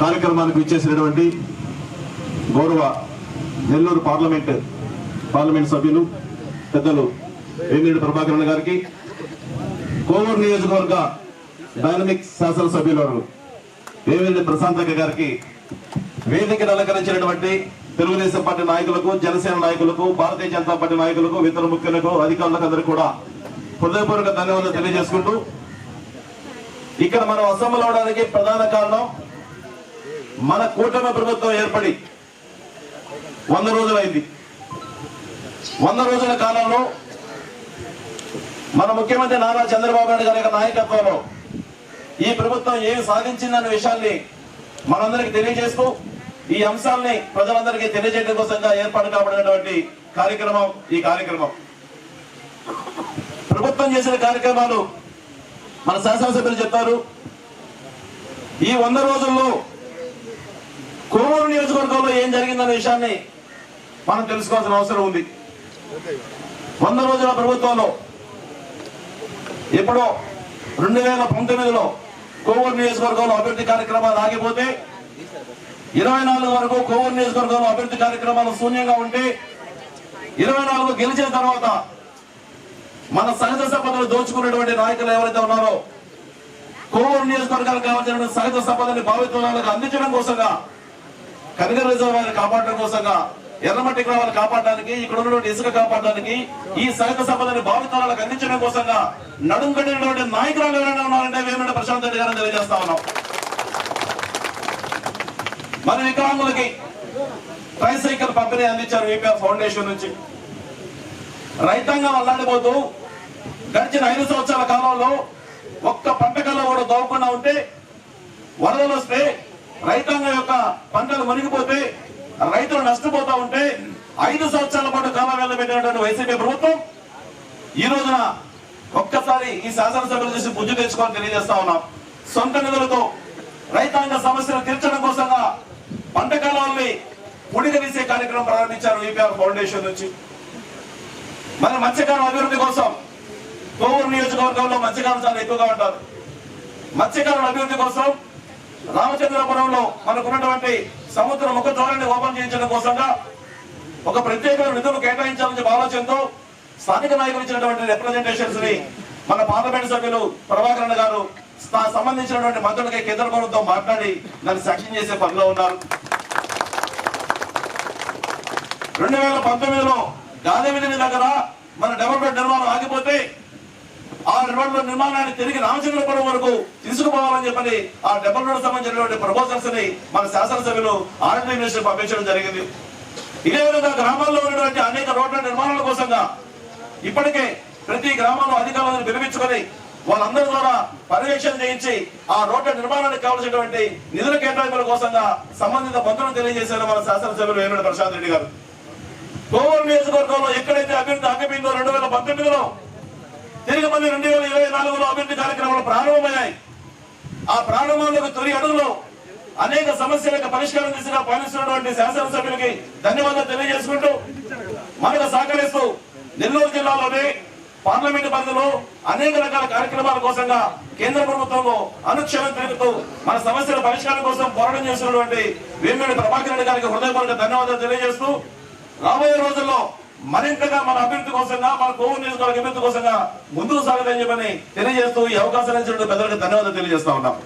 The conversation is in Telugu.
కార్యక్రమానికి ఇచ్చేసినటువంటి గౌరవ నెల్లూరు పార్లమెంట్ పార్లమెంట్ సభ్యులు పెద్దలు వేమిరెడ్డి ప్రభాకరణ గారికి కోవూరు నియోజకవర్గ డైనమిక్ శాసనసభ్యులు వేమిరెడ్డి ప్రశాంతక గారికి వేదికను అలంకరించినటువంటి తెలుగుదేశం పార్టీ నాయకులకు జనసేన నాయకులకు భారతీయ జనతా పార్టీ నాయకులకు ఇతర ముఖ్యులకు అధికారులకు అందరూ కూడా హృదయపూర్వక ధన్యవాదాలు తెలియజేసుకుంటూ ఇక్కడ మనం అసెంబ్లీ అవడానికి ప్రధాన కారణం మన కూటమి ప్రభుత్వం ఏర్పడి వంద రోజులైంది. వంద రోజుల కాలంలో మన ముఖ్యమంత్రి నారా చంద్రబాబు నాయుడు గారి నాయకత్వంలో ఈ ప్రభుత్వం ఏమి సాధించిందన్న విషయాన్ని మనందరికి తెలియజేస్తూ ఈ అంశాలని ప్రజలందరికీ తెలియజేయడం కోసంగా ఏర్పాటు కాబడినటువంటి కార్యక్రమం ఈ కార్యక్రమం. ప్రభుత్వం చేసిన కార్యక్రమాలు మన శాసనసభ్యులు చెప్పారు. ఈ వంద రోజుల్లో కోమూరు నియోజకవర్గంలో ఏం జరిగిందనే విషయాన్ని మనం తెలుసుకోవాల్సిన అవసరం ఉంది. వంద రోజుల ప్రభుత్వంలో ఎప్పుడో రెండు వేల పంతొమ్మిదిలో కోవూరు నియోజకవర్గంలో అభివృద్ధి కార్యక్రమాలు ఆగిపోతే ఇరవై నాలుగు వరకు కోవూరు నియోజకవర్గంలో అభివృద్ధి కార్యక్రమాలు శూన్యంగా ఉంటే ఇరవై నాలుగు గెలిచిన తర్వాత మన సహజ సంపదలు దోచుకున్నటువంటి నాయకులు ఎవరైతే ఉన్నారో కోవూరు నియోజకవర్గానికి కావాల్సిన సహజ సంపదని భావితులకు అందించడం కోసంగా కనగ రిజర్వాయర్ కాపాడడం కోసంగా ఎర్రమట్టి గ్రామాలు కాపాడడానికి ఇక్కడ ఉన్నటువంటి ఇసుక కాపాడడానికి ఈ సహజ సంపదని భావితరాలకు అందించడం కోసంగా నడుం కట్టినటువంటి నాయకురాలు ఎవరైనా ఉన్నారంటే వేమిరెడ్డి ప్రశాంత్ రెడ్డి గారిని తెలియజేస్తా ఉన్నాం. మరి వికలాంగులకి ట్రైసైకిల్ పంపిణీ అందించారు ఈపీఆర్ ఫౌండేషన్ నుంచి. రైతాంగం అల్లాడిపోతూ గడిచిన ఐదు సంవత్సరాల కాలంలో ఒక్క పంట కూడా దోవకుండా ఉంటే వరదలు వస్తే రైతాంగం యొక్క పంటలు మునిగిపోతే రైతులు నష్టపోతా ఉంటే ఐదు సంవత్సరాల పాటు కాలం పెట్టినటువంటి వైసీపీ ప్రభుత్వం ఈ రోజున ఒక్కసారి ఈ శాసనసభలు చేసి బుద్ధి తెచ్చుకోవాలని తెలియజేస్తా ఉన్నాం. సొంత నిధులతో రైతాంగ సమస్యలు తీర్చడం కోసంగా పంట కాలాల్ని పుడిగ కార్యక్రమం ప్రారంభించారు ఈపీఆర్ ఫౌండేషన్ నుంచి. మరి మత్స్యకారం అభివృద్ధి కోసం కోవూరు నియోజకవర్గంలో మత్స్యకారం చాలా ఎక్కువగా ఉంటారు. మత్స్యకారుల అభివృద్ధి కోసం రామచంద్రపురంలో మనకున్నటువంటి సముద్ర ముఖ ద్వారాన్ని ఓపెన్ చేయించడం కోసంగా ఒక ప్రత్యేకమైన నిధులు కేటాయించాలని ఆలోచనతో స్థానిక నాయకులు ఇచ్చినటువంటి రిప్రజెంటేషన్స్ని మన పార్లమెంట్ సభ్యులు ప్రభాకరణ గారు సంబంధించినటువంటి మంత్రులకి కేంద్ర ప్రభుత్వం మాట్లాడి దాన్ని సాక్ష్యం చేసే పనిలో ఉన్నారు. రెండు వేల పంతొమ్మిదిలో గాంధీవిధి దగ్గర మన డెవలప్మెంట్ నిర్మాణం ఆగిపోతే ఆ నిర్మాణాన్ని తిరిగి రామచంద్రపురం వరకు తీసుకుపోవాలని చెప్పని ఆ డెవలప్మెంట్ సంబంధించినటువంటి ప్రపోజల్స్ని మన శాసనసభ్యులు ఆర్ఎండ్బి మినిస్టర్ పంపించడం జరిగింది. ఇదే విధంగా గ్రామాల్లో ఉన్నటువంటి అనేక రోడ్ల నిర్మాణాల కోసంగా ఇప్పటికే ప్రతి గ్రామంలో అధికారులను పిలిపించుకొని వాళ్ళందరి ద్వారా పర్యవేక్షణ చేయించి ఆ రోడ్ల నిర్మాణానికి కావాల్సినటువంటి నిధుల కేటాయింపుల కోసంగా సంబంధిత మంత్రులు తెలియజేశారు మన శాసనసభ్యులు వేమిరెడ్డి ప్రశాంత్ రెడ్డి గారు. కోవూరు నియోజకవర్గంలో ఎక్కడైతే అభివృద్ధి ఆగిపోయిందో రెండు వేల పంతొమ్మిదిలో తిరిగి మళ్ళీ రెండు వేల ఇరవై నాలుగులో అభివృద్ధి కార్యక్రమాలు ప్రారంభమయ్యాయి. ఆ ప్రారంభంలో తొలి అడుగులో అనేక సమస్యలకు పరిష్కారం దిశగా పాలిస్తున్నటువంటి శాసనసభ్యులకి ధన్యవాదాలు తెలియజేసుకుంటూ మనకు సహకరిస్తూ నెల్లూరు జిల్లాలోనే పార్లమెంటు పరిధిలో అనేక రకాల కార్యక్రమాల కోసంగా కేంద్ర ప్రభుత్వంలో అనుక్షణం తిరుగుతూ మన సమస్యల పరిష్కారం కోసం పోరాటం చేస్తున్నటువంటి వేమిరెడ్డి ప్రభాకర్ రెడ్డి గారికి హృదయపూర్వక ధన్యవాదాలు తెలియజేస్తూ రాబోయే రోజుల్లో మరింతగా మన అభివృద్ధి కోసంగా మన కోవూరు నియోజకవర్గ అభివృద్ధి కోసంగా ముందుకు సాగదని చెప్పని తెలియజేస్తూ ఈ అవకాశాన్ని ఇచ్చినటువంటి పెద్దలకు ధన్యవాదాలు తెలియజేస్తా ఉన్నాం